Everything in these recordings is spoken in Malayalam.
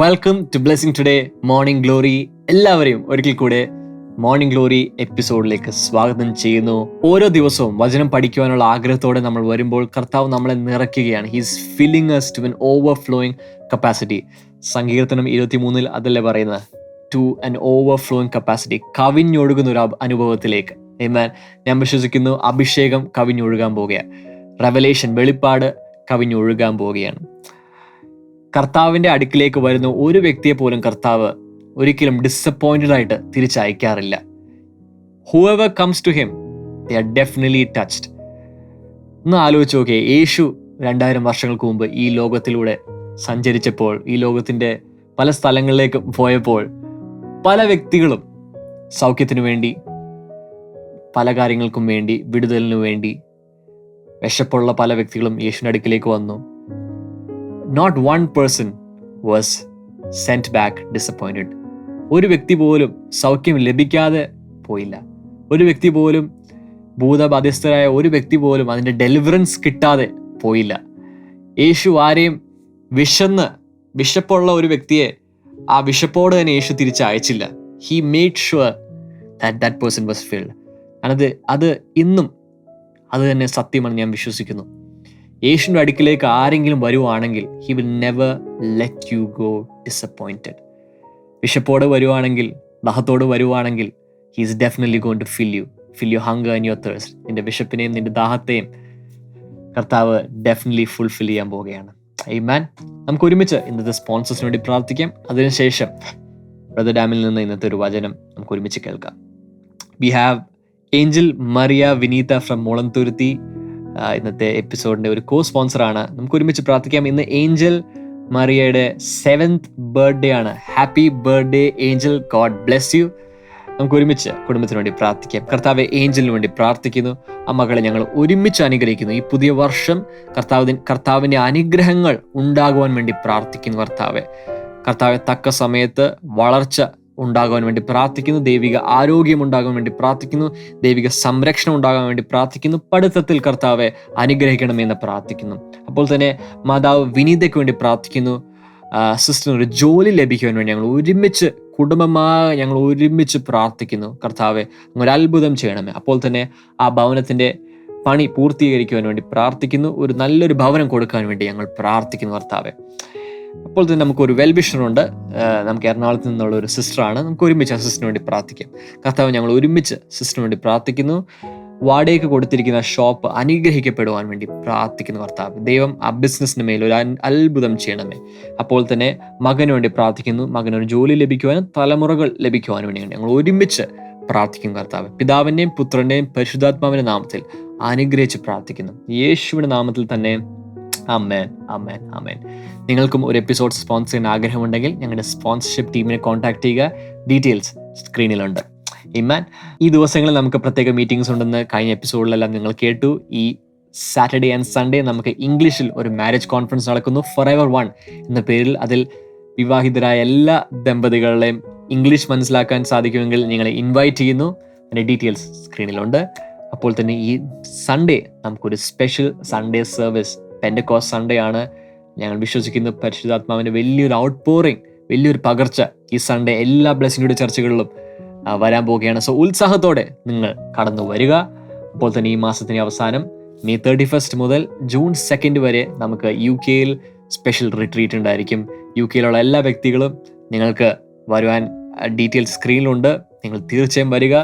Welcome to blessing today morning glory എല്ലാവരെയും ഒരിക്കൽ കൂടെ മോർണിംഗ് ഗ്ലോറി എപ്പിസോഡിലേക്ക് സ്വാഗതം ചെയ്യുന്നു. ഓരോ ദിവസവും വചനം പഠിക്കുവാനുള്ള ആഗ്രഹത്തോടെ നമ്മൾ വരുമ്പോൾ കർത്താവ് നമ്മളെ നിറയ്ക്കുകയാണ്. He's filling us to an overflowing capacity സങ്കീർത്തനം ഇരുപത്തിമൂന്നിൽ അതല്ലേ പറയുന്നത്? ടു ആൻ ഓവർഫ്ലോയിങ് കപ്പാസിറ്റി കവിഞ്ഞൊഴുകുന്ന ഒരു അനുഭവത്തിലേക്ക്. എന്നാൽ ഞാൻ വിശ്വസിക്കുന്നു അഭിഷേകം കവിഞ്ഞൊഴുകാൻ പോവുകയാണ്. റെവലേഷൻ വെളിപ്പാട് കവിഞ്ഞൊഴുകാൻ പോവുകയാണ്. കർത്താവിന്റെ അടുക്കിലേക്ക് വരുന്ന ഒരു വ്യക്തിയെ പോലും കർത്താവ് ഒരിക്കലും ഡിസപ്പോയിന്റഡ് ആയിട്ട് തിരിച്ചയക്കാറില്ല. Whoever comes to him they are definitely touched ഒന്ന് ആലോചിച്ച് നോക്കിയ യേശു രണ്ടായിരം വർഷങ്ങൾക്ക് മുമ്പ് ഈ ലോകത്തിലൂടെ സഞ്ചരിച്ചപ്പോൾ ഈ ലോകത്തിന്റെ പല സ്ഥലങ്ങളിലേക്ക് പോയപ്പോൾ പല വ്യക്തികളും സൗഖ്യത്തിനു വേണ്ടി പല കാര്യങ്ങൾക്കും വേണ്ടി വിടുതലിനു വേണ്ടി വിശപ്പുള്ള പല വ്യക്തികളും യേശുവിന്റെ അടുക്കിലേക്ക് വന്നു. Not one person was sent back disappointed ഒരു വ്യക്തി പോലും സൗഖ്യം ലഭിക്കാതെ പോയില്ല. ഒരു വ്യക്തി പോലും ഭൂതബാധ്യസ്ഥരായ ഒരു വ്യക്തി പോലും അതിന്റെ ഡെലിവറൻസ് കിട്ടാതെ പോയില്ല. യേശു ആരെയും വിശന്ന് വിശപ്പുള്ള ഒരു വ്യക്തിയെ ആ വിശപ്പോട് തന്നെ Yeshu തിരിച്ചയച്ചില്ല. He made sure that that person was filled അത് അത് ഇന്നും അത് തന്നെ സത്യമാണ് ഞാൻ വിശ്വസിക്കുന്നു. യേശുവിന്റെ അടുക്കിലേക്ക് ആരെങ്കിലും വരുവാണെങ്കിൽ he will never let you go disappointed വിശപ്പോടെ വരുവാണെങ്കിൽ ദാഹത്തോട് വരുവാണെങ്കിൽ he is definitely gone to fill you fill you hunger and your thirst നിന്റെ വിശപ്പിനെയും നിന്റെ ദാഹത്തെയും കർത്താവ് ഡെഫിനറ്റ്ലി ഫുൾഫിൽ ചെയ്യാൻ പോവുകയാണ്. ഐ മാൻ നമുക്ക് ഒരുമിച്ച് ഇന്നത്തെ സ്പോൺസേഴ്സിന് വേണ്ടി പ്രാർത്ഥിക്കാം. അതിനുശേഷം ബ്രദർ ഡാമിൽ നിന്ന് ഇന്നത്തെ ഒരു വചനം നമുക്ക് ഒരുമിച്ച് കേൾക്കാം. We have Angel Maria Vineetha from Mulanthuruthy ഇന്നത്തെ എപ്പിസോഡിന്റെ ഒരു കോ സ്പോൺസറാണ് നമുക്ക് ഒരുമിച്ച് പ്രാർത്ഥിക്കാം. ഇന്ന് ഏഞ്ചൽ മറിയയുടെ സെവൻത് ബർത്ത്ഡേ ആണ്. Happy birthday Angel. God bless you നമുക്ക് ഒരുമിച്ച് കുടുംബത്തിന് വേണ്ടി പ്രാർത്ഥിക്കാം. കർത്താവ് ഏഞ്ചലിന് വേണ്ടി പ്രാർത്ഥിക്കുന്നു. ആ മകളെ ഞങ്ങൾ ഒരുമിച്ച് അനുഗ്രഹിക്കുന്നു. ഈ പുതിയ വർഷം കർത്താവ് കർത്താവിന്റെ അനുഗ്രഹങ്ങൾ ഉണ്ടാകുവാൻ വേണ്ടി പ്രാർത്ഥിക്കുന്നു കർത്താവെ. കർത്താവെ തക്ക സമയത്ത് വളർച്ച ഉണ്ടാകുവാൻ വേണ്ടി പ്രാർത്ഥിക്കുന്നു. ദൈവിക ആരോഗ്യം ഉണ്ടാകാൻ വേണ്ടി പ്രാർത്ഥിക്കുന്നു. ദൈവിക സംരക്ഷണം ഉണ്ടാകാൻ വേണ്ടി പ്രാർത്ഥിക്കുന്നു. പഠിത്തത്തിൽ കർത്താവെ അനുഗ്രഹിക്കണമെന്ന് പ്രാർത്ഥിക്കുന്നു. അപ്പോൾ തന്നെ മാതാവ് വിനീതയ്ക്ക് വേണ്ടി പ്രാർത്ഥിക്കുന്നു. സിസ്റ്ററിന് ഒരു ജോലി ലഭിക്കുവാൻ വേണ്ടി ഞങ്ങൾ ഒരുമിച്ച് കുടുംബമായി ഞങ്ങൾ ഒരുമിച്ച് പ്രാർത്ഥിക്കുന്നു. കർത്താവെ ഒരു അത്ഭുതം ചെയ്യണമേ. അപ്പോൾ തന്നെ ആ ഭവനത്തിന്റെ പണി പൂർത്തീകരിക്കുവാൻ വേണ്ടി പ്രാർത്ഥിക്കുന്നു. ഒരു നല്ലൊരു ഭവനം കൊടുക്കാൻ വേണ്ടി ഞങ്ങൾ പ്രാർത്ഥിക്കുന്നു കർത്താവെ. അപ്പോൾ തന്നെ നമുക്ക് ഒരു വെൽവിഷനുണ്ട് നമുക്ക് എറണാകുളത്ത് നിന്നുള്ള ഒരു സിസ്റ്ററാണ്. നമുക്ക് ഒരുമിച്ച് ആ സിസ്റ്ററിന് വേണ്ടി പ്രാർത്ഥിക്കാം. കർത്താവ് ഞങ്ങൾ ഒരുമിച്ച് സിസ്റ്ററിന് വേണ്ടി പ്രാർത്ഥിക്കുന്നു. വാടകയ്ക്ക് കൊടുത്തിരിക്കുന്ന ഷോപ്പ് അനുഗ്രഹിക്കപ്പെടുവാൻ വേണ്ടി പ്രാർത്ഥിക്കുന്നു കർത്താവ്. ദൈവം ആ ബിസിനസ്സിന് മേൽ ഒരു അത്ഭുതം ചെയ്യണമേ. അപ്പോൾ തന്നെ മകന് വേണ്ടി പ്രാർത്ഥിക്കുന്നു. മകനൊരു ജോലി ലഭിക്കുവാനും തലമുറകൾ ലഭിക്കുവാനും വേണ്ടി ഞങ്ങൾ ഒരുമിച്ച് പ്രാർത്ഥിക്കും കർത്താവ്. പിതാവിന്റെയും പുത്രന്റെയും പരിശുദ്ധാത്മാവിന്റെ നാമത്തിൽ അനുഗ്രഹിച്ച് പ്രാർത്ഥിക്കുന്നു. യേശുവിന്റെ നാമത്തിൽ തന്നെ അമ്മേൻ അമ്മേൻ അമ്മേൻ നിങ്ങൾക്കും ഒരു എപ്പിസോഡ് സ്പോൺസർ ചെയ്യാൻ ആഗ്രഹമുണ്ടെങ്കിൽ ഞങ്ങളുടെ സ്പോൺസർഷിപ്പ് ടീമിനെ കോൺടാക്ട് ചെയ്യുക. ഡീറ്റെയിൽസ് സ്ക്രീനിലുണ്ട് ഇമാൻ ഈ ദിവസങ്ങളിൽ നമുക്ക് പ്രത്യേക മീറ്റിംഗ്സ് ഉണ്ടെന്ന് കഴിഞ്ഞ എപ്പിസോഡിലെല്ലാം നിങ്ങൾ കേട്ടു. ഈ സാറ്റർഡേ ആൻഡ് സൺഡേ നമുക്ക് ഇംഗ്ലീഷിൽ ഒരു മാരേജ് കോൺഫറൻസ് നടക്കുന്നു. ഫോർ എവർ വൺ എന്ന പേരിൽ അതിൽ വിവാഹിതരായ എല്ലാ ദമ്പതികളുടെയും ഇംഗ്ലീഷ് മനസ്സിലാക്കാൻ സാധിക്കുമെങ്കിൽ നിങ്ങളെ ഇൻവൈറ്റ് ചെയ്യുന്നു. അതിന്റെ ഡീറ്റെയിൽസ് സ്ക്രീനിലുണ്ട് അപ്പോൾ തന്നെ ഈ സൺഡേ നമുക്കൊരു special Sunday service Pentecost Sunday ആണ് ഞങ്ങൾ വിശ്വസിക്കുന്നു പരിശുദ്ധാത്മാവിന്റെ വലിയൊരു ഔട്ട് പോറിങ് വലിയൊരു പകർച്ച ഈ സൺഡേ എല്ലാ ബ്ലെസ്സിംഗുടെ ചർച്ചകളിലും വരാൻ പോവുകയാണ്. സോ ഉത്സാഹത്തോടെ നിങ്ങൾ കടന്നു വരിക. അപ്പോൾ തന്നെ ഈ മാസത്തിന് അവസാനം മെയ് തേർട്ടി ഫസ്റ്റ് മുതൽ ജൂൺ സെക്കൻഡ് വരെ നമുക്ക് യു കെയിൽ സ്പെഷ്യൽ റിട്രീറ്റ് ഉണ്ടായിരിക്കും. യു കെയിലുള്ള എല്ലാ വ്യക്തികളും നിങ്ങൾക്ക് വരുവാൻ ഡീറ്റെയിൽസ് സ്ക്രീനിലുണ്ട് നിങ്ങൾ തീർച്ചയായും വരിക.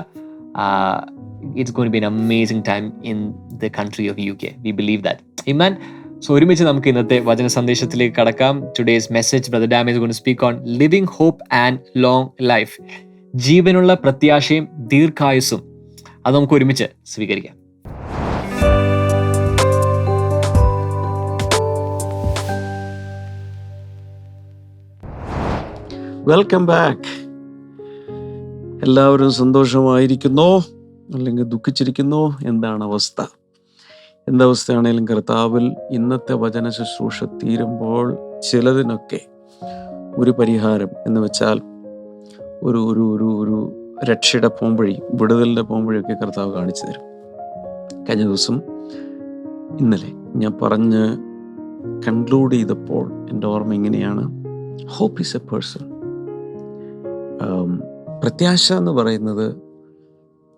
It's gone be an amazing time in the country of U K we believe that Iman so ഒരുമിച്ച് നമുക്ക് ഇന്നത്തെ വചന സന്ദേശത്തിലേക്ക് കടക്കാം. Today's message brother Dam is gone speak on living hope and long life ജീവനുള്ള പ്രത്യാശയും ദീർഘായുസ്സും. അത് നമുക്ക് ഒരുമിച്ച് സ്വീകരിക്കാം. വെൽക്കം ബാക്ക് എല്ലാവരും സന്തോഷമായിരിക്കുന്നോ? അല്ലെങ്കിൽ ദുഃഖിച്ചിരിക്കുന്നോ? എന്താണ് അവസ്ഥ? എന്തവസ്ഥയാണെങ്കിലും കർത്താവിൽ ഇന്നത്തെ വചന ശുശ്രൂഷ തീരുമ്പോൾ ചിലതിനൊക്കെ ഒരു പരിഹാരം എന്ന് വെച്ചാൽ ഒരു ഒരു ഒരു ഒരു രക്ഷയുടെ പോംവഴി വിടുതലിന്റെ പോംവഴിയൊക്കെ കർത്താവ് കാണിച്ചു തരും. കഴിഞ്ഞ ദിവസം ഇന്നലെ ഞാൻ പറഞ്ഞ് കൺക്ലൂഡ് ചെയ്തപ്പോൾ എന്റെ ഓർമ്മ ഇങ്ങനെയാണ്. ഹോപ്പ് ഈസ് എ പേഴ്സൺ പ്രത്യാശ എന്ന് പറയുന്നത്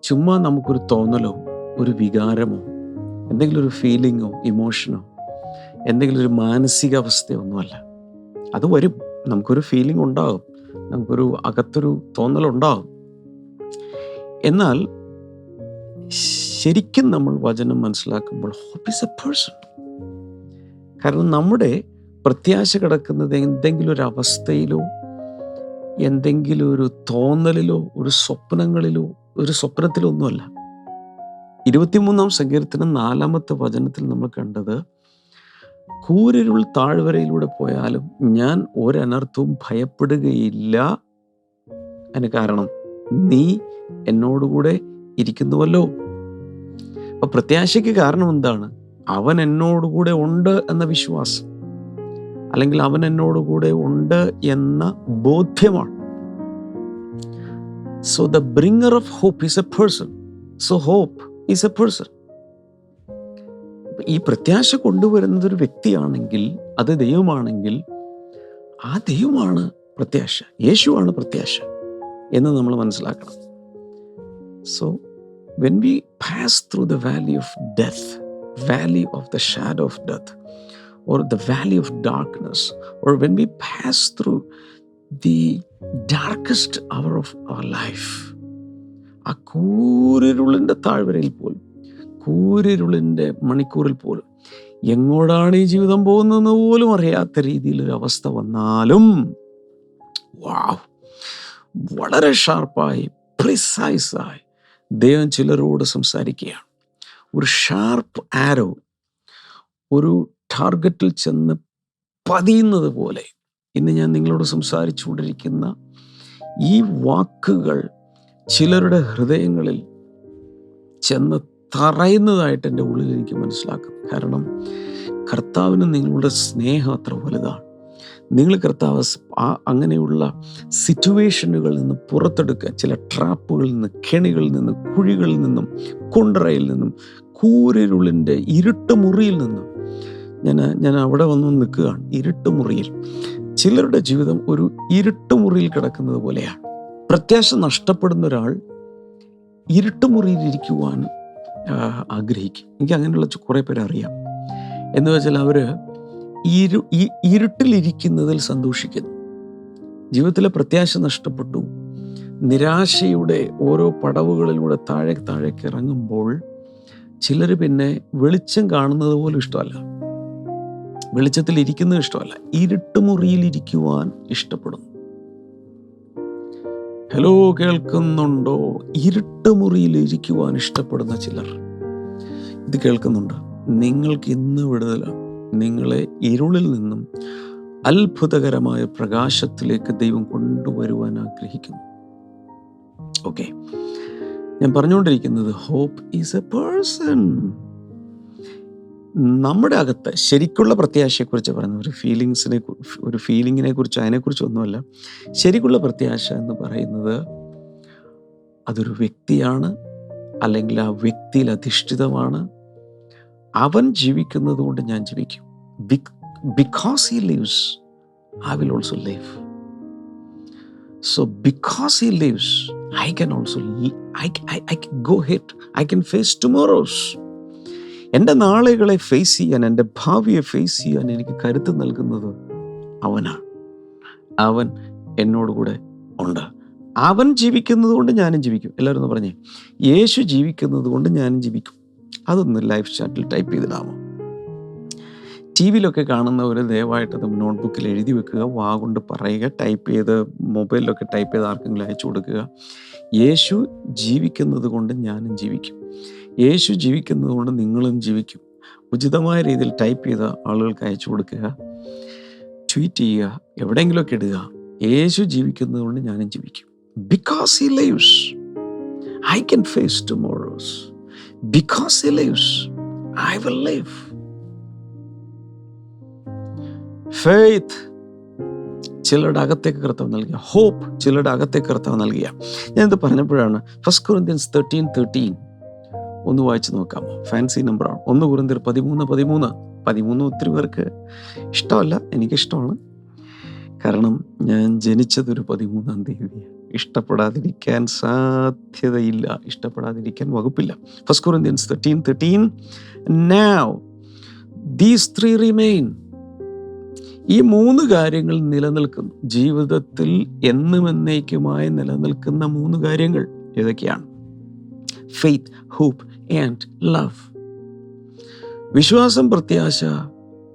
ചുമ്മാ നമുക്കൊരു തോന്നലോ ഒരു വികാരമോ എന്തെങ്കിലും ഒരു ഫീലിങ്ങോ ഇമോഷനോ എന്തെങ്കിലും ഒരു മാനസികാവസ്ഥയോ ഒന്നുമല്ല അത് വരും. നമുക്കൊരു ഫീലിംഗ് ഉണ്ടാകും. നമുക്കൊരു അകത്തൊരു തോന്നലുണ്ടാകും. എന്നാൽ ശരിക്കും നമ്മൾ വചനം മനസ്സിലാക്കുമ്പോൾ ഹോപ്പ് ഈസ് എ പേഴ്സൺ കാരണം നമ്മുടെ പ്രത്യാശ കിടക്കുന്നത് എന്തെങ്കിലും ഒരു അവസ്ഥയിലോ എന്തെങ്കിലും ഒരു തോന്നലിലോ ഒരു സ്വപ്നങ്ങളിലോ ഒരു സ്വപ്നത്തിലോ ഒന്നുമല്ല. ഇരുപത്തിമൂന്നാം സങ്കീർത്തനം നാലാമത്തെ വചനത്തിൽ നമ്മൾ കണ്ടത് കൂരരുൾ താഴ്വരയിലൂടെ പോയാലും ഞാൻ ഒരനർത്ഥവും ഭയപ്പെടുകയില്ല. അതിന് കാരണം നീ എന്നോടുകൂടെ ഇരിക്കുന്നുവല്ലോ. അപ്പൊ പ്രത്യാശയ്ക്ക് കാരണം എന്താണ്? അവൻ എന്നോടുകൂടെ ഉണ്ട് എന്ന വിശ്വാസം അല്ലെങ്കിൽ അവൻ എന്നോടുകൂടെ ഉണ്ട് എന്ന ബോധ്യമാണ്. So the bringer of hope is a person so hope is a person. ഈ പ്രത്യാശ കൊണ്ടുവരുന്നത് ഒരു വ്യക്തിയാണെങ്കിൽ അത് ദൈവമാണെങ്കിൽ ആ ദൈവമാണ് പ്രത്യാശ. യേശുവാണ് പ്രത്യാശ എന്ന് നമ്മൾ മനസ്സിലാക്കണം. So when we pass through the valley of death valley of the shadow of death or the valley of darkness, or when we pass through the darkest hour of our life, ആ കൂരിരുളിന്റെ താഴ്വരയിൽ പോലും കൂരിരുളിന്റെ മണിക്കൂറിൽ പോലും എങ്ങോട്ടാണ് ഈ ജീവിതം പോകുന്നതെന്ന് പോലും അറിയാത്ത രീതിയിലൊരു അവസ്ഥ വന്നാലും വാവ് വളരെ ഷാർപ്പായി പ്രിസൈസായി ദൈവം ചിലരോട് സംസാരിക്കുകയാണ്. ഒരു ഷാർപ്പ് ആരോ ഒരു ടാർഗറ്റിൽ ചെന്ന് പതിയുന്നത് പോലെ ഇന്ന് ഞാൻ നിങ്ങളോട് സംസാരിച്ചുകൊണ്ടിരിക്കുന്ന ഈ വാക്കുകൾ ചിലരുടെ ഹൃദയങ്ങളിൽ ചെന്ന് തറയുന്നതായിട്ട് എന്റെ ഉള്ളിൽ എനിക്ക് മനസ്സിലാക്കും. കാരണം കർത്താവിന് നിങ്ങളുടെ സ്നേഹം അത്ര വലുതാണ്. നിങ്ങൾ കർത്താവ് അങ്ങനെയുള്ള സിറ്റുവേഷനുകളിൽ നിന്ന് പുറത്തെടുക്കുക. ചില ട്രാപ്പുകളിൽ നിന്ന് കെണികളിൽ നിന്ന് കുഴികളിൽ നിന്നും കുണ്ടറയിൽ നിന്നും കൂരിരുളിന്റെ ഇരുട്ട് മുറിയിൽ നിന്നും. ഞാൻ ഞാൻ അവിടെ വന്ന് നിൽക്കുകയാണ്. ഇരുട്ട് മുറിയിൽ ചിലരുടെ ജീവിതം ഒരു ഇരുട്ട് മുറിയിൽ കിടക്കുന്നത് പോലെയാണ്. പ്രത്യാശ നഷ്ടപ്പെടുന്ന ഒരാൾ ഇരുട്ടുമുറിയിലിരിക്കുവാൻ ആഗ്രഹിക്കും. എനിക്ക് അങ്ങനെയുള്ള കുറേ പേര് അറിയാം. എന്ന് വെച്ചാൽ അവർ ഇരു ഇരുട്ടിലിരിക്കുന്നതിൽ സന്തോഷിക്കുന്നു. ജീവിതത്തിലെ പ്രത്യാശ നഷ്ടപ്പെട്ടു. നിരാശയുടെ ഓരോ പടവുകളിലൂടെ താഴെ താഴേക്ക് ഇറങ്ങുമ്പോൾ ചിലർ പിന്നെ വെളിച്ചം കാണുന്നത് പോലും ഇഷ്ടമല്ല. വെളിച്ചത്തിൽ ഇരിക്കുന്നത് ഇഷ്ടമല്ല. ഇരുട്ടുമുറിയിൽ ഇരിക്കുവാൻ ഇഷ്ടപ്പെടുന്നു. ഹലോ കേൾക്കുന്നുണ്ടോ? ഇരുട്ട് മുറിയിൽ ഇരിക്കുവാൻ ഇഷ്ടപ്പെടുന്ന ചിലർ. ഇത് കേൾക്കുന്നുണ്ട്. നിങ്ങൾക്ക് ഇന്ന് വിടുതലാണ് നിങ്ങളെ ഇരുളിൽ നിന്നും അത്ഭുതകരമായ പ്രകാശത്തിലേക്ക് ദൈവം കൊണ്ടുവരുവാൻ ആഗ്രഹിക്കുന്നു. ഓക്കെ ഞാൻ പറഞ്ഞുകൊണ്ടിരിക്കുന്നത് ഹോപ്പ് ഈസ് എ പേഴ്സൺ നമ്മുടെ അകത്ത് ശരിക്കുള്ള പ്രത്യാശയെക്കുറിച്ച് പറയുന്നത് ഒരു ഫീലിങ്സിനെ ഒരു ഫീലിങ്ങിനെ കുറിച്ച് അതിനെക്കുറിച്ചൊന്നുമല്ല ശരിക്കുള്ള പ്രത്യാശ എന്ന് പറയുന്നത് അതൊരു വ്യക്തിയാണ് അല്ലെങ്കിൽ ആ വ്യക്തിയിൽ അധിഷ്ഠിതമാണ്. അവൻ ജീവിക്കുന്നത് കൊണ്ട് ഞാൻ ജീവിക്കും. Because he lives I will also live so because he lives I can also I I can go hit I can face tomorrows എന്റെ നാളുകളെ ഫേസ് ചെയ്യാൻ എന്റെ ഭാവിയെ ഫേസ് ചെയ്യാൻ എനിക്ക് കരുത്ത് നൽകുന്നത് അവനാണ്. അവൻ എന്നോടുകൂടെ ഉണ്ട്. അവൻ ജീവിക്കുന്നത് കൊണ്ട് ഞാനും ജീവിക്കും. എല്ലാവരും ഒന്ന് പറഞ്ഞേ. യേശു ജീവിക്കുന്നത് കൊണ്ട് ഞാനും ജീവിക്കും. അതൊന്ന് ലൈഫ് ചാറ്റിൽ ടൈപ്പ് ചെയ്തിടാമോ ടി വിയിലൊക്കെ കാണുന്നവർ ദയവായിട്ടത് നോട്ട്ബുക്കിൽ എഴുതി വെക്കുക വാ കൊണ്ട് പറയുക ടൈപ്പ് ചെയ്ത് മൊബൈലിലൊക്കെ ടൈപ്പ് ചെയ്ത് ആർക്കെങ്കിലും അയച്ചു കൊടുക്കുക. യേശു ജീവിക്കുന്നത് കൊണ്ട് ഞാനും ജീവിക്കും. യേശു ജീവിക്കുന്നത് കൊണ്ട് നിങ്ങളും ജീവിക്കും. ഉചിതമായ രീതിയിൽ ടൈപ്പ് ചെയ്ത ആളുകൾക്ക് അയച്ചു കൊടുക്കുക ട്വീറ്റ് ചെയ്യുക എവിടെയെങ്കിലുമൊക്കെ ഇടുക. യേശു ജീവിക്കുന്നത് കൊണ്ട് ഞാനും ജീവിക്കും. Because he lives I can face tomorrows because he lives I will live faith ചിലരുടെ അകത്തേക്ക് കർത്താവ് നൽകിയ. ഹോപ്പ് ചിലരുടെ അകത്തേക്ക് കർത്താവ് നൽകിയ. ഞാനിത് പറഞ്ഞപ്പോഴാണ് ഫസ്റ്റ് കൊറിന്ത്യൻസ് തേർട്ടീൻ തേർട്ടീൻ ഒന്ന് വായിച്ചു നോക്കാമോ ഫാൻസി നമ്പറാണ് ഒന്ന് കുറുന്തിർ പതിമൂന്ന് പതിമൂന്ന്. പതിമൂന്ന് ഒത്തിരി പേർക്ക് ഇഷ്ടമല്ല എനിക്കിഷ്ടമാണ്. കാരണം ഞാൻ ജനിച്ചതൊരു പതിമൂന്നാം തീയതിയാണ്. ഇഷ്ടപ്പെടാതിരിക്കാൻ സാധ്യതയില്ല. ഇഷ്ടപ്പെടാതിരിക്കാൻ വകുപ്പില്ല. First Corinthians thirteen thirteen now these three remain ഈ മൂന്ന് കാര്യങ്ങൾ നിലനിൽക്കുന്നു. ജീവിതത്തിൽ എന്നും എന്നേക്കുമായി നിലനിൽക്കുന്ന മൂന്ന് കാര്യങ്ങൾ ഏതൊക്കെയാണ്? ഫെയ്ത്ത് ഹോപ്പ് ആൻഡ് ലവ് വിശ്വാസം പ്രത്യാശ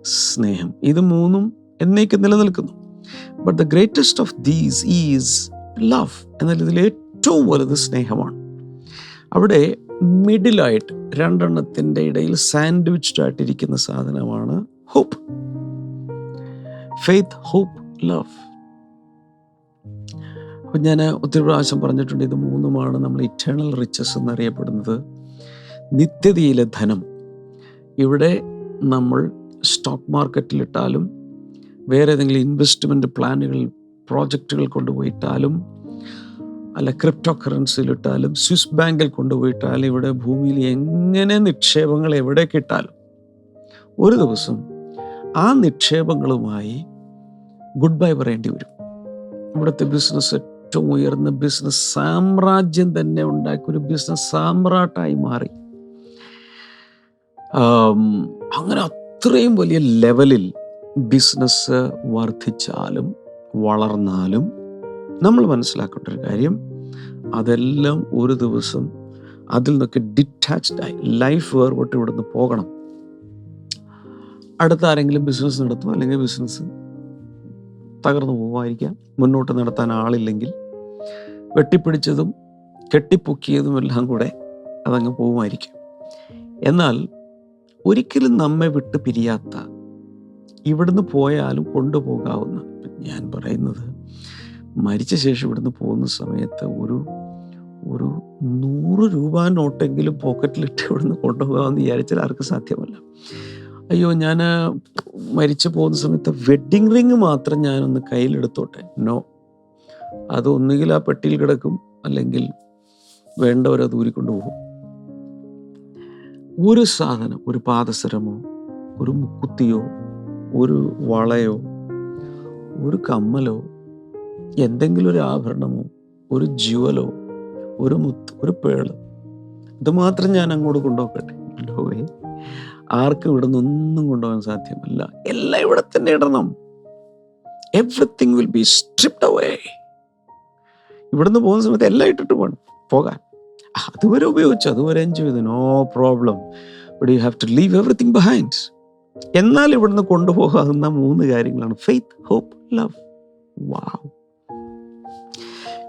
സ്നേഹം ഇത് മൂന്നും എന്നേക്ക് നിലനിൽക്കുന്നു. But the greatest of these is love എന്നാൽ ഇതിൽ ഏറ്റവും വലുത് സ്നേഹമാണ്. അവിടെ മിഡിലായിട്ട് രണ്ടെണ്ണത്തിന്റെ ഇടയിൽ സാൻഡ്വിച്ച്ഡ് ആയിട്ടിരിക്കുന്ന സാധനമാണ് ഹോപ്പ് ഫെയ്ത്ത് ഹോപ്പ് ലവ് അപ്പം ഞാൻ ഒത്തിരി പ്രാവശ്യം പറഞ്ഞിട്ടുണ്ട് ഇത് മൂന്നുമാണ് നമ്മൾ ഇറ്റേണൽ റിച്ചസ് എന്നറിയപ്പെടുന്നത്. നിത്യതയിലെ ധനം. ഇവിടെ നമ്മൾ സ്റ്റോക്ക് മാർക്കറ്റിലിട്ടാലും വേറെ ഏതെങ്കിലും ഇൻവെസ്റ്റ്മെന്റ് പ്ലാനുകൾ പ്രോജക്റ്റുകൾ കൊണ്ടുപോയിട്ടാലും അല്ല ക്രിപ്റ്റോ കറൻസിയിലിട്ടാലും സ്വിസ് ബാങ്കിൽ കൊണ്ടുപോയിട്ടാലും ഇവിടെ ഭൂമിയിൽ എങ്ങനെ നിക്ഷേപങ്ങൾ എവിടെ കിട്ടാലും ഒരു ദിവസം ആ നിക്ഷേപങ്ങളുമായി ഗുഡ് ബൈ പറയേണ്ടി വരും. ഇവിടുത്തെ ബിസിനസ് ഏറ്റവും ഉയർന്ന ബിസിനസ് സാമ്രാജ്യം തന്നെ ഉണ്ടാക്കി ഒരു ബിസിനസ് സാമ്രാട്ടായി മാറി. അങ്ങനെ അത്രയും വലിയ ലെവലിൽ ബിസിനസ് വർദ്ധിച്ചാലും വളർന്നാലും നമ്മൾ മനസ്സിലാക്കേണ്ട ഒരു കാര്യം അതെല്ലാം ഒരു ദിവസം അതിൽ നിന്നൊക്കെ ഡിറ്റാച്ച്ഡ് ആയി ലൈഫ് വേർപെട്ട് ഇവിടുന്ന് പോകണം. അടുത്ത ആരെങ്കിലും ബിസിനസ് നടത്തും അല്ലെങ്കിൽ ബിസിനസ് തകർന്നു പോകുമായിരിക്കാം മുന്നോട്ട് നടത്താൻ ആളില്ലെങ്കിൽ വെട്ടിപ്പിടിച്ചതും കെട്ടിപ്പൊക്കിയതും എല്ലാം കൂടെ അതങ്ങ് പോവുമായിരിക്കും. എന്നാൽ ഒരിക്കലും നമ്മെ വിട്ട് പിരിയാത്ത ഇവിടുന്ന് പോയാലും കൊണ്ടുപോകാവുന്ന ഞാൻ പറയുന്നത് മരിച്ച ശേഷം ഇവിടുന്ന് പോകുന്ന സമയത്ത് ഒരു ഒരു നൂറ് രൂപ നോട്ടെങ്കിലും പോക്കറ്റിലിട്ട് ഇവിടുന്ന് കൊണ്ടുപോകാമെന്ന് വിചാരിച്ചാൽ ആർക്കും സാധ്യമല്ല. അയ്യോ ഞാൻ മരിച്ചു പോകുന്ന സമയത്ത് വെഡ്ഡിങ് റിങ് മാത്രം ഞാനൊന്ന് കയ്യിലെടുത്തോട്ടെ? നോ അത് ഒന്നുകിൽ ആ പെട്ടിയിൽ കിടക്കും അല്ലെങ്കിൽ വേണ്ടവരത് ഊരിക്കൊണ്ടുപോകും ഒരു സാധനം ഒരു പാദസരമോ ഒരു മുക്കുത്തിയോ ഒരു വളയോ ഒരു കമ്മലോ എന്തെങ്കിലും ഒരു ആഭരണമോ ഒരു ജ്വലോ ഒരു മുത്ത് ഒരു പേൾ ഇത് മാത്രം ഞാൻ അങ്ങോട്ട് കൊണ്ടുപോകട്ടെ? ആർക്കും ഇവിടെ നിന്നൊന്നും കൊണ്ടുപോകാൻ സാധ്യമല്ല. എല്ലാം ഇവിടെ തന്നെ ഇടണം. Everything will be stripped away ഇവിടുന്ന് പോകുന്ന സമയത്ത് എല്ലാം ഇട്ടിട്ട് പോകണം. പോകാൻ. അതുവരെ ഉപയോഗിച്ചു അതുവരെ എൻജോയ് ചെയ്തു. No problem but you have to leave everything behind എന്നാൽ ഇവിടുന്ന് കൊണ്ടുപോകാവുന്ന മൂന്ന് കാര്യങ്ങളാണ്. ഫെയ്ത്ത് ഹോപ്പ് ലവ് വാവ്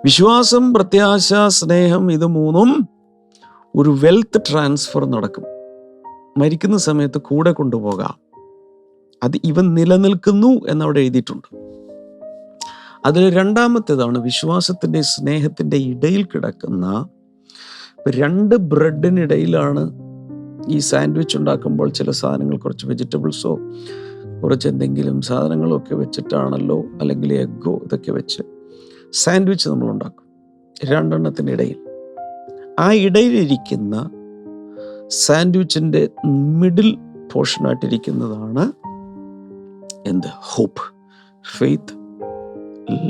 വിശ്വാസം പ്രത്യാശ സ്നേഹം ഇത് മൂന്നും ഒരു വെൽത്ത് ട്രാൻസ്ഫർ നടക്കും. മരിക്കുന്ന സമയത്ത് കൂടെ കൊണ്ടുപോകാം. അത് ഇവൻ നിലനിൽക്കുന്നു എന്നവിടെ എഴുതിയിട്ടുണ്ട്. അതിൽ രണ്ടാമത്തേതാണ് വിശ്വാസത്തിന്റെ സ്നേഹത്തിന്റെ ഇടയിൽ കിടക്കുന്ന രണ്ട് ബ്രെഡിനിടയിലാണ് ഈ സാൻഡ്വിച്ച് ഉണ്ടാക്കുമ്പോൾ ചില സാധനങ്ങൾ കുറച്ച് വെജിറ്റബിൾസോ കുറച്ച് എന്തെങ്കിലും സാധനങ്ങളോ ഒക്കെ വെച്ചിട്ടാണല്ലോ അല്ലെങ്കിൽ എഗ്ഗോ ഇതൊക്കെ വെച്ച് സാൻഡ്വിച്ച് നമ്മൾ ഉണ്ടാക്കും. രണ്ടെണ്ണത്തിന്റെ ഇടയിൽ ആ ഇടയിലിരിക്കുന്ന സാൻഡ്വിച്ചിന്റെ മിഡിൽ പോർഷനായിട്ടിരിക്കുന്നതാണ് എന്ത്? ഹോപ്പ്. ഫെയ്ത്ത്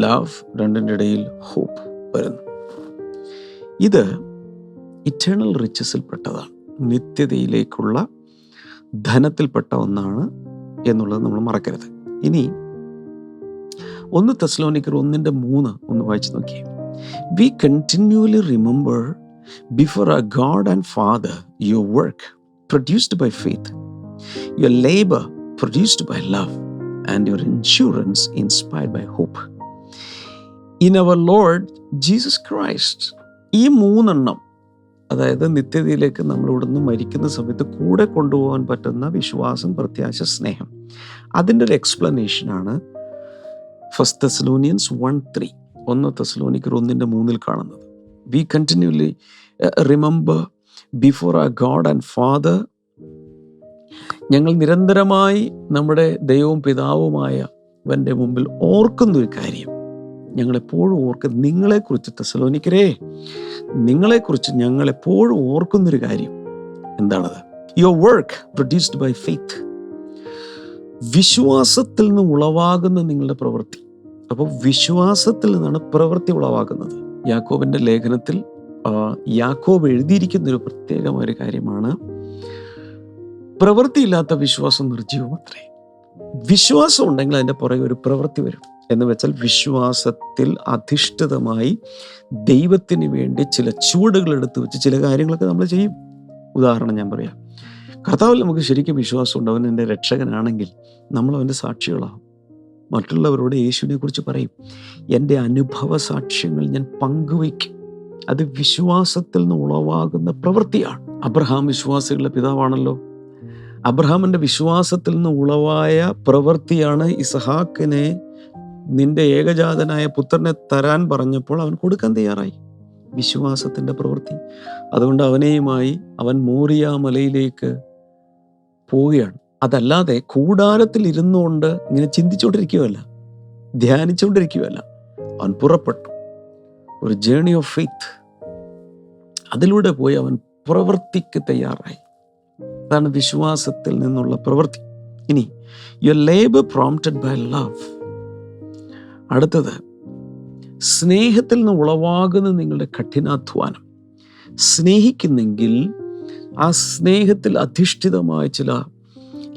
ലവ് രണ്ടിന്റെ ഇടയിൽ ഹോപ്പ് വരുന്നു. ഇത് ഇറ്റേണൽ റിച്ചസിൽപ്പെട്ടതാണ് നിത്യതയിലേക്കുള്ള ധനത്തിൽപ്പെട്ട ഒന്നാണ് എന്നുള്ളത് നമ്മൾ മറക്കരുത്. ഇനി ഒന്ന് തെസ്ലോനിക്കർ ഒന്നിന്റെ മൂന്ന് ഒന്ന് വായിച്ചു നോക്കിയേ. We continually remember before a God and Father your work produced by faith your labour produced by love and your insurance inspired by hope in our Lord Jesus Christ ഈ മൂന്നെണ്ണം അതായത് നിത്യതയിലേക്ക് നമ്മൾ ഇവിടുന്ന് മരിക്കുന്ന സമയത്ത് കൂടെ കൊണ്ടുപോകാൻ പറ്റുന്ന വിശ്വാസം പ്രത്യാശ സ്നേഹം. അതിന്റെ ഒരു എക്സ്പ്ലനേഷനാണ് ഫസ്റ്റ് തെസലോണിയൻസ് വൺ ത്രീ ഒന്ന് തെസലോണിക്കർ ഒന്നിന്റെ മൂന്നിൽ കാണുന്നത്. We continually remember before a God and Father ഞങ്ങൾ നിരന്തരമായി നമ്മുടെ ദൈവവും പിതാവുമായ അവന്റെ മുമ്പിൽ ഓർക്കുന്നൊരു കാര്യം. ഞങ്ങളെപ്പോഴും ഓർക്കുന്ന നിങ്ങളെക്കുറിച്ച് തെസലോനിക്കരേ നിങ്ങളെക്കുറിച്ച് ഞങ്ങൾ എപ്പോഴും ഓർക്കുന്നൊരു കാര്യം എന്താണത്? Your work produced by faith വിശ്വാസത്തിൽ നിന്ന് ഉളവാകുന്ന നിങ്ങളുടെ പ്രവൃത്തി. അപ്പോൾ വിശ്വാസത്തിൽ നിന്നാണ് പ്രവൃത്തി ഉളവാകുന്നത്. യാക്കോബിന്റെ ലേഖനത്തിൽ യാക്കോബ് എഴുതിയിരിക്കുന്ന ഒരു പ്രത്യേകമായ ഒരു കാര്യമാണ് പ്രവൃത്തിയില്ലാത്ത വിശ്വാസം നിർജീവമത്രേ വിശ്വാസം ഉണ്ടെങ്കിൽ അതിന്റെ പുറകെ ഒരു പ്രവൃത്തി വരും. എന്ന് വെച്ചാൽ വിശ്വാസത്തിൽ അധിഷ്ഠിതമായി ദൈവത്തിന് വേണ്ടി ചില ചുവടുകൾ എടുത്തു വെച്ച് ചില കാര്യങ്ങളൊക്കെ നമ്മൾ ചെയ്യും. ഉദാഹരണം ഞാൻ പറയാം. കർത്താവിൽ നമുക്ക് ശരിക്കും വിശ്വാസമുണ്ട് അവൻ എന്റെ രക്ഷകനാണെങ്കിൽ നമ്മൾ അവന്റെ സാക്ഷികളാകും മറ്റുള്ളവരോട് യേശുവിനെ കുറിച്ച് പറയും. എന്റെ അനുഭവ സാക്ഷ്യങ്ങൾ ഞാൻ പങ്കുവയ്ക്കും. അത് വിശ്വാസത്തിൽ നിന്ന് ഉളവാകുന്ന പ്രവൃത്തിയാണ്. അബ്രഹാം വിശ്വാസികളുടെ പിതാവാണല്ലോ. അബ്രഹാമിന്റെ വിശ്വാസത്തിൽ നിന്ന് ഉളവായ പ്രവൃത്തിയാണ് ഇസഹാക്കിനെ നിന്റെ ഏകജാതനായ പുത്രനെ തരാൻ പറഞ്ഞപ്പോൾ അവൻ കൊടുക്കാൻ തയ്യാറായി. വിശ്വാസത്തിന്റെ പ്രവൃത്തി. അതുകൊണ്ട് അവനെയുമായി അവൻ മോറിയ മലയിലേക്ക് പോവുകയാണ്. അതല്ലാതെ കൂടാരത്തിൽ ഇരുന്നുകൊണ്ട് ഇങ്ങനെ ചിന്തിച്ചുകൊണ്ടിരിക്കുകയല്ല. ധ്യാനിച്ചുകൊണ്ടിരിക്കുകയല്ല. അവൻ പുറപ്പെട്ടു. ഒരു ജേണി ഓഫ് ഫെയ്ത്ത് അതിലൂടെ പോയി അവൻ പ്രവൃത്തിക്ക് തയ്യാറായി. അതാണ് വിശ്വാസത്തിൽ നിന്നുള്ള പ്രവൃത്തി. ഇനി your labour prompted by love അടുത്തത് സ്നേഹത്തിൽ നിന്ന് ഉളവാകുന്ന നിങ്ങളുടെ കഠിനാധ്വാനം. സ്നേഹിക്കുന്നെങ്കിൽ ആ സ്നേഹത്തിൽ അധിഷ്ഠിതമായ ചില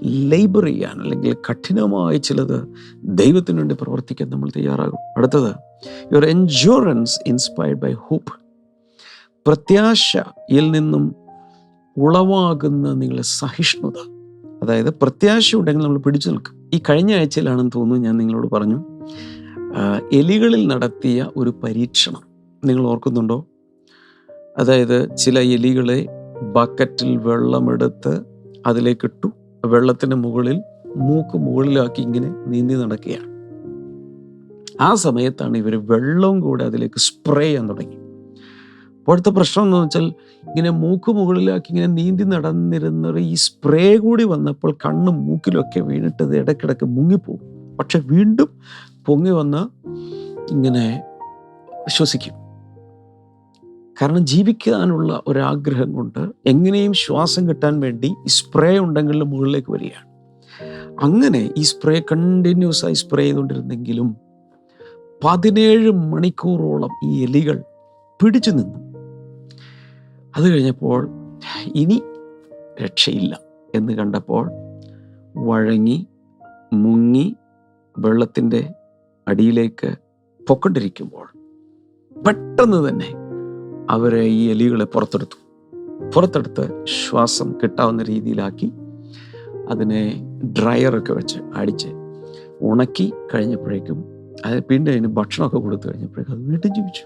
ലേബർ ചെയ്യാൻ അല്ലെങ്കിൽ കഠിനമായ ചിലത് ദൈവത്തിന് വേണ്ടി പ്രവർത്തിക്കാൻ നമ്മൾ തയ്യാറാകും. അടുത്തത് your endurance inspired by hope പ്രത്യാശയിൽ നിന്നും ഉളവാകുന്ന നിങ്ങളുടെ സഹിഷ്ണുത. അതായത് പ്രത്യാശ ഉണ്ടെങ്കിൽ നമ്മൾ പിടിച്ചു നിൽക്കും. ഈ കഴിഞ്ഞ ആഴ്ചയിലാണെന്ന് തോന്നുന്നു ഞാൻ നിങ്ങളോട് പറഞ്ഞു. എലികളിൽ നടത്തിയ ഒരു പരീക്ഷണം. നിങ്ങൾ ഓർക്കുന്നുണ്ടോ? അതായത് ചില എലികളെ ബക്കറ്റിൽ വെള്ളമെടുത്ത് അതിലേക്കിട്ടു വെള്ളത്തിന് മുകളിൽ മൂക്ക് മുകളിലാക്കി ഇങ്ങനെ നീന്തി നടക്കുകയാണ്. ആ സമയത്താണ് ഇവർ വെള്ളവും കൂടെ അതിലേക്ക് സ്പ്രേ ചെയ്യാൻ തുടങ്ങി. അപ്പോഴത്തെ പ്രശ്നം എന്ന് വെച്ചാൽ ഇങ്ങനെ മൂക്ക് മുകളിലാക്കി ഇങ്ങനെ നീന്തി നടന്നിരുന്നവർ ഈ സ്പ്രേ കൂടി വന്നപ്പോൾ കണ്ണും മൂക്കിലൊക്കെ വീണിട്ട് ഇടയ്ക്കിടയ്ക്ക് മുങ്ങിപ്പോകും. പക്ഷെ വീണ്ടും പൊങ്ങി വന്ന് ഇങ്ങനെ ശ്വസിക്കും കാരണം ജീവിക്കാനുള്ള ഒരാഗ്രഹം കൊണ്ട് എങ്ങനെയും ശ്വാസം കിട്ടാൻ വേണ്ടി ഈ സ്പ്രേ ഉണ്ടെങ്കിൽ മുകളിലേക്ക് വരികയാണ്. അങ്ങനെ ഈ സ്പ്രേ കണ്ടിന്യൂസ് ആയി സ്പ്രേ ചെയ്തുകൊണ്ടിരുന്നെങ്കിലും പതിനേഴ് മണിക്കൂറോളം ഈ എലികൾ പിടിച്ചു നിന്നു. അത് കഴിഞ്ഞപ്പോൾ ഇനി രക്ഷയില്ല എന്ന് കണ്ടപ്പോൾ വഴങ്ങി മുങ്ങി വെള്ളത്തിന്റെ അടിയിലേക്ക് പൊക്കൊണ്ടിരിക്കുമ്പോൾ പെട്ടെന്ന് തന്നെ അവരെ ഈ എലികളെ പുറത്തെടുത്തു. പുറത്തെടുത്ത് ശ്വാസം കിട്ടാവുന്ന രീതിയിലാക്കി അതിനെ ഡ്രയറൊക്കെ വെച്ച് അടിച്ച് ഉണക്കി കഴിഞ്ഞപ്പോഴേക്കും അത് പിന്നെ അതിന് ഭക്ഷണമൊക്കെ കൊടുത്തു കഴിഞ്ഞപ്പോഴേക്കും അത് വീണ്ടും ജീവിച്ചു.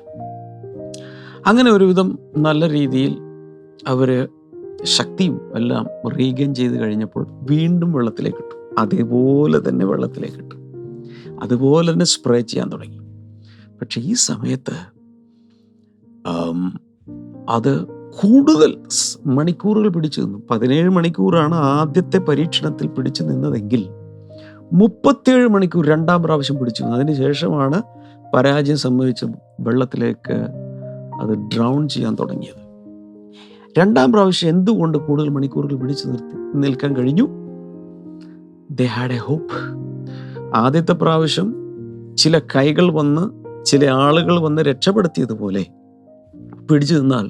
അങ്ങനെ ഒരുവിധം നല്ല രീതിയിൽ അവർ ശക്തിയും എല്ലാം റീഗെയിൻ ചെയ്ത് കഴിഞ്ഞപ്പോൾ വീണ്ടും വെള്ളത്തിലേക്ക് ഇട്ടു. അതേപോലെ തന്നെ വെള്ളത്തിലേക്ക് ഇട്ടു. അതുപോലെ തന്നെ സ്പ്രേ ചെയ്യാൻ തുടങ്ങി. പക്ഷെ ഈ സമയത്ത് അത് കൂടുതൽ മണിക്കൂറുകൾ പിടിച്ചു നിന്നു. പതിനേഴ് മണിക്കൂറാണ് ആദ്യത്തെ പരീക്ഷണത്തിൽ പിടിച്ചു നിന്നതെങ്കിൽ മുപ്പത്തിയേഴ് മണിക്കൂർ രണ്ടാം പ്രാവശ്യം പിടിച്ചു നിന്നു. ശേഷമാണ് പരാജയം സംഭവിച്ച വെള്ളത്തിലേക്ക് അത് ഡ്രൗൺ ചെയ്യാൻ തുടങ്ങിയത്. രണ്ടാം പ്രാവശ്യം എന്തുകൊണ്ട് കൂടുതൽ മണിക്കൂറുകൾ പിടിച്ചു നിർത്തി നിൽക്കാൻ കഴിഞ്ഞു? ദേ ഹാഡ് എ ഹോപ്പ് ആദ്യത്തെ പ്രാവശ്യം ചില കൈകൾ വന്ന് ചില ആളുകൾ വന്ന് രക്ഷപ്പെടുത്തിയതുപോലെ പിടിച്ചു നിന്നാൽ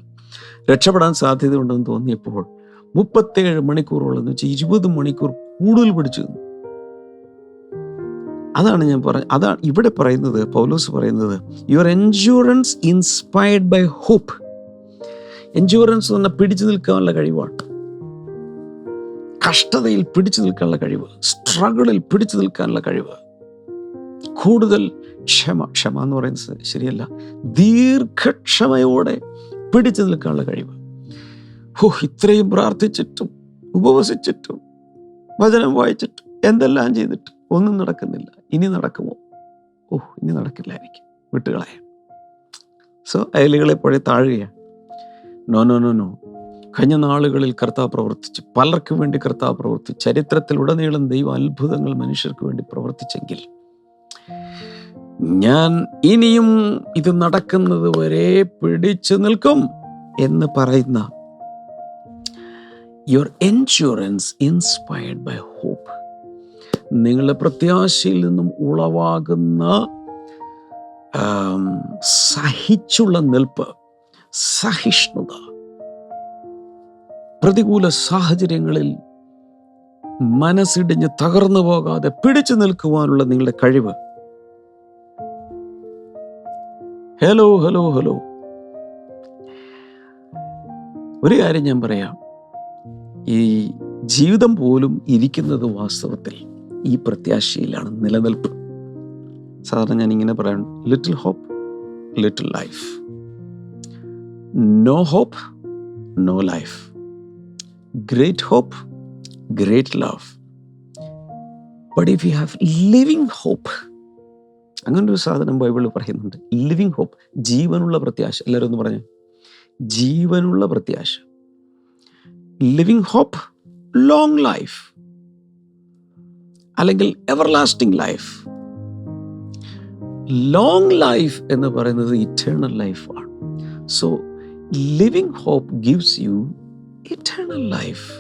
രക്ഷപ്പെടാൻ സാധ്യതയുണ്ടെന്ന് തോന്നിയപ്പോൾ മുപ്പത്തേഴ് മണിക്കൂറോളം എന്ന് വെച്ചാൽ ഇരുപത് മണിക്കൂർ കൂടുതൽ പിടിച്ചു നിന്നു. അതാണ് ഞാൻ പറഞ്ഞ അതാണ് ഇവിടെ പറയുന്നത് പൗലോസ് പറയുന്നത് your endurance inspired by hope endurance എന്ന് പിടിച്ചു നിൽക്കാനുള്ള കഴിവാണ്. കഷ്ടതയിൽ പിടിച്ചു നിൽക്കാനുള്ള കഴിവ് സ്ട്രഗിളിൽ പിടിച്ചു നിൽക്കാനുള്ള കഴിവ്. കൂടുതൽ ക്ഷമ ക്ഷമ എന്ന് പറയുന്നത് ശരിയല്ല. ദീർഘക്ഷമയോടെ പിടിച്ചു നിൽക്കാനുള്ള കഴിവ്. ഓ ഇത്രയും പ്രാർത്ഥിച്ചിട്ടും ഉപവസിച്ചിട്ടും വചനം വായിച്ചിട്ടും എന്തെല്ലാം ചെയ്തിട്ട് ഒന്നും നടക്കുന്നില്ല. ഇനി നടക്കുമോ? ഓ ഇനി നടക്കില്ലായിരിക്കും. വിട്ടുകളയാം സോ അയലുകളെപ്പോഴേ പുഴ താഴുകയാണ്. No no no no. കഴിഞ്ഞ നാളുകളിൽ കർത്താവ് പ്രവർത്തിച്ച്. പലർക്കും വേണ്ടി കർത്താവ് പ്രവർത്തിച്ച്. ചരിത്രത്തിലുടനീളം ദൈവം അത്ഭുതങ്ങൾ മനുഷ്യർക്ക് വേണ്ടി പ്രവർത്തിച്ചെങ്കിൽ. ഞാൻ ഇനിയും ഇത് നടക്കുന്നത് വരെ പിടിച്ചു നിൽക്കും എന്ന് പറയുന്ന your insurance inspired by hope നിങ്ങളുടെ പ്രത്യാശയിൽ നിന്നും ഉളവാകുന്ന സഹിച്ചുള്ള നിൽപ്പ് സഹിഷ്ണുത പ്രതികൂല സാഹചര്യങ്ങളിൽ മനസ്സിടിഞ്ഞ് തകർന്നു പോകാതെ പിടിച്ചു നിൽക്കുവാനുള്ള നിങ്ങളുടെ കഴിവ്. Hello hello hello. ഒരു കാര്യം ഞാൻ പറയാം. ഈ ജീവിതം പോലും ഇരിക്കുന്നത് വാസ്തവത്തിൽ ഈ പ്രത്യാശയിലാണ് നിലനിൽപ്പ്. സാധാരണ ഞാൻ ഇങ്ങനെ പറയാം little hope little life no hope no life great hope, great love. But if you have living hope, അങ്ങനെ ഒരു സാധനം ബൈബിളിൽ പറയുന്നുണ്ട്. ലിവിങ് ഹോപ്പ് ജീവനുള്ള പ്രത്യാശ. എല്ലാവരും ഒന്ന് പറഞ്ഞു. ജീവനുള്ള പ്രത്യാശ. ലിവിങ് ഹോപ്പ് ലോങ് ലൈഫ് അല്ലെങ്കിൽ ever lasting life long life എന്ന് പറയുന്നത് ഇറ്റേണൽ ലൈഫാണ് so living hope gives you eternal life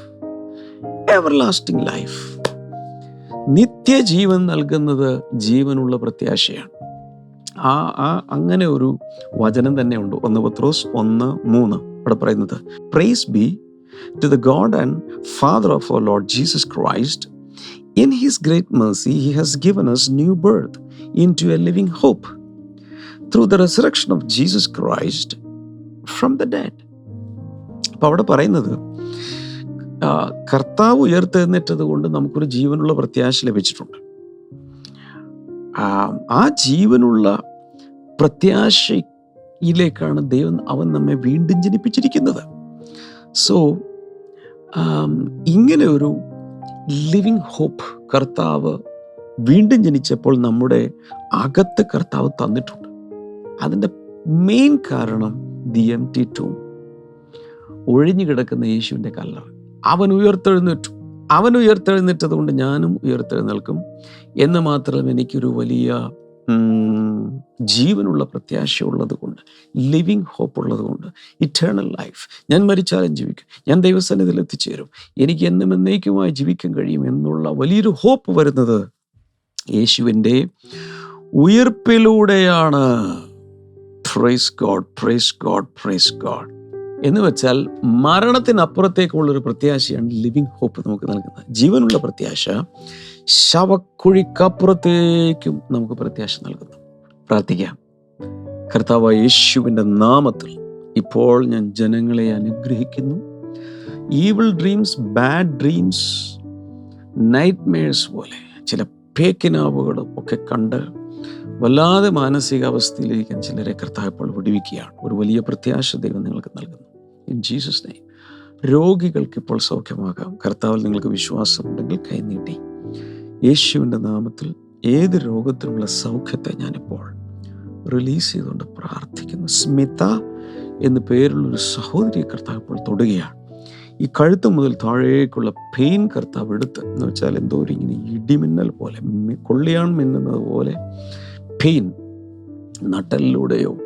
ever lasting life നിത്യജീവൻ നൽകുന്നത് ജീവനുള്ള പ്രത്യാശയാണ്. ആ ആ അങ്ങനെ ഒരു വചനം തന്നെ ഉണ്ട് ഒന്ന് പത്രോസ് ഒന്ന് മൂന്ന്. അവിടെ പറയുന്നത് praise be to the God and Father of our Lord Jesus Christ in his great mercy he has given us new new into a living hope through the resurrection of Jesus Christ from the dead. അപ്പൊ അവിടെ പറയുന്നത് കർത്താവ് ഉയർത്തെഴുന്നേറ്റത് കൊണ്ട് നമുക്കൊരു ജീവനുള്ള പ്രത്യാശ ലഭിച്ചിട്ടുണ്ട്. ആ ജീവനുള്ള പ്രത്യാശയിലേക്കാണ് ദൈവം അവൻ നമ്മെ വീണ്ടും ജനിപ്പിച്ചിരിക്കുന്നത്. സോ ഇങ്ങനെ ഒരു ലിവിങ് ഹോപ്പ് കർത്താവ് വീണ്ടും ജനിച്ചപ്പോൾ നമ്മുടെ അകത്ത് കർത്താവ് തന്നിട്ടുണ്ട്. അതിന്റെ മെയിൻ കാരണം ദി എം ടി ടൂ ഒഴിഞ്ഞു കിടക്കുന്ന യേശുവിന്റെ കല്ലറ. അവൻ ഉയർത്തെഴുന്നേറ്റു. അവൻ ഉയർത്തെഴുന്നേറ്റത് കൊണ്ട് ഞാനും ഉയർത്തെഴുന്നേൽക്കും. എന്ന് മാത്രം എനിക്കൊരു വലിയ ജീവനുള്ള പ്രത്യാശ ഉള്ളത് കൊണ്ട് ലിവിങ് ഹോപ്പ് ഉള്ളത് കൊണ്ട് ഇറ്റേണൽ ലൈഫ്. ഞാൻ മരിച്ചാലും ജീവിക്കും. ഞാൻ ദൈവസന്നിധിയിൽ എത്തിച്ചേരും. എനിക്ക് എന്നും എന്നേക്കുമായി ജീവിക്കാൻ കഴിയും എന്നുള്ള വലിയൊരു ഹോപ്പ് വരുന്നത് യേശുവിന്റെ ഉയർപ്പിലൂടെയാണ്. Praise God praise God praise God എന്ന് വെച്ചാൽ മരണത്തിനപ്പുറത്തേക്കുള്ളൊരു പ്രത്യാശയാണ് ലിവിങ് ഹോപ്പ് നമുക്ക് നൽകുന്നത്. ജീവനുള്ള പ്രത്യാശ ശവക്കുഴിക്കപ്പുറത്തേക്കും നമുക്ക് പ്രത്യാശ നൽകുന്നു. പ്രാർത്ഥിക്കാം. കർത്താവ് യേശുവിന്റെ നാമത്തിൽ ഇപ്പോൾ ഞാൻ ജനങ്ങളെ അനുഗ്രഹിക്കുന്നു. Evil dreams bad dreams nightmares പോലെ ചില പേക്കിനാവുകളും ഒക്കെ കണ്ട് വല്ലാതെ മാനസികാവസ്ഥയിലേക്ക് ചിലരെ കർത്താവ് ഇപ്പോൾ വിടുവിക്കുകയാണ്. ഒരു വലിയ പ്രത്യാശ ദൈവം നിങ്ങൾക്ക് നൽകുന്നു. ഇൻ ജീസസ് നെയ്മ് രോഗികൾക്ക് ഇപ്പോൾ സൗഖ്യമാകാം. കർത്താവിൽ നിങ്ങൾക്ക് വിശ്വാസമുണ്ടെങ്കിൽ കൈനീട്ടി യേശുവിന്റെ നാമത്തിൽ ഏത് രോഗത്തിനുമുള്ള സൗഖ്യത്തെ ഞാനിപ്പോൾ റിലീസ് ചെയ്തുകൊണ്ട് പ്രാർത്ഥിക്കുന്നു. സ്മിത എന്ന് പേരുള്ളൊരു സഹോദരിയെ കർത്താവ് ഇപ്പോൾ തൊടുകയാണ്. ഈ കഴുത്ത് മുതൽ താഴേക്കുള്ള പെയിൻ കർത്താവ് എടുത്ത് എന്ന് വെച്ചാൽ എന്തോ ഒരു ഇങ്ങനെ ഇടിമിന്നൽ പോലെ കൊള്ളിയാൺ മിന്നുന്നത് പോലെ പെയിൻ നട്ടലിലൂടെയോ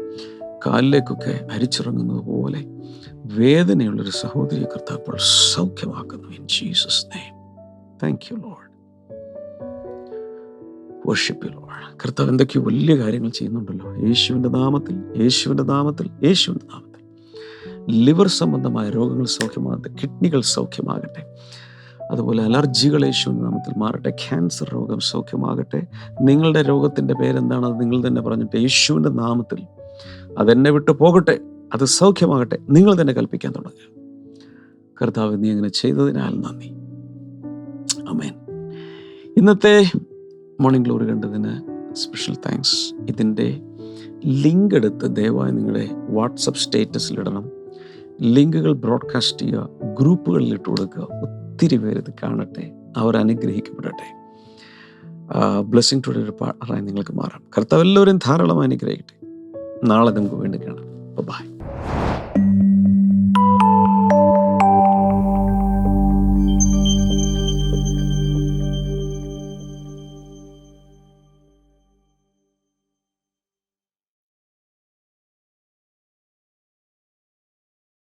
കാലിലേക്കൊക്കെ അരിച്ചിറങ്ങുന്നത് പോലെ വേദനയുള്ളൊരു സഹോദരി കർത്താക്കൾ സൗഖ്യമാക്കുന്നു. In Jesus name thank you Lord കർത്താവ് എന്തൊക്കെയോ വലിയ കാര്യങ്ങൾ ചെയ്യുന്നുണ്ടല്ലോ. യേശുവിന്റെ നാമത്തിൽ യേശുവിന്റെ നാമത്തിൽ യേശുവിന്റെ നാമത്തിൽ. ലിവർ സംബന്ധമായ രോഗങ്ങൾ സൗഖ്യമാകട്ടെ കിഡ്നികൾ സൗഖ്യമാകട്ടെ. അതുപോലെ അലർജികൾ യേശുവിന്റെ നാമത്തിൽ മാറട്ടെ ക്യാൻസർ രോഗം സൗഖ്യമാകട്ടെ. നിങ്ങളുടെ രോഗത്തിന്റെ പേരെന്താണ്? അത് നിങ്ങൾ തന്നെ പറഞ്ഞിട്ട് യേശുവിന്റെ നാമത്തിൽ അതെന്നെ വിട്ടു പോകട്ടെ. അത് സൗഖ്യമാകട്ടെ. നിങ്ങൾ തന്നെ കൽപ്പിക്കാൻ തുടങ്ങുക. കർത്താവ് നീ അങ്ങനെ ചെയ്തതിനാൽ നന്ദി. അമേൻ ഇന്നത്തെ മോർണിംഗ് ഗ്ലോറി കണ്ടതിന് സ്പെഷ്യൽ താങ്ക്സ് ഇതിന്റെ ലിങ്ക് എടുത്ത് ദയവായി നിങ്ങളുടെ വാട്സപ്പ് സ്റ്റേറ്റസിലിടണം ലിങ്കുകൾ ബ്രോഡ്കാസ്റ്റ് ചെയ്യുക. ഗ്രൂപ്പുകളിൽ ഇട്ട് കൊടുക്കുക. ഒത്തിരി പേര് ഇത് കാണട്ടെ. അവർ അനുഗ്രഹിക്കപ്പെടട്ടെ. ബ്ലെസ്സിങ് ടുഡേ ഒരു പാറായി നിങ്ങൾക്ക് മാറാം. കർത്താവ് എല്ലാവരെയും ധാരാളം അനുഗ്രഹിക്കട്ടെ. നാളെ നമുക്ക് വീണ്ടും കാണാം. ബൈ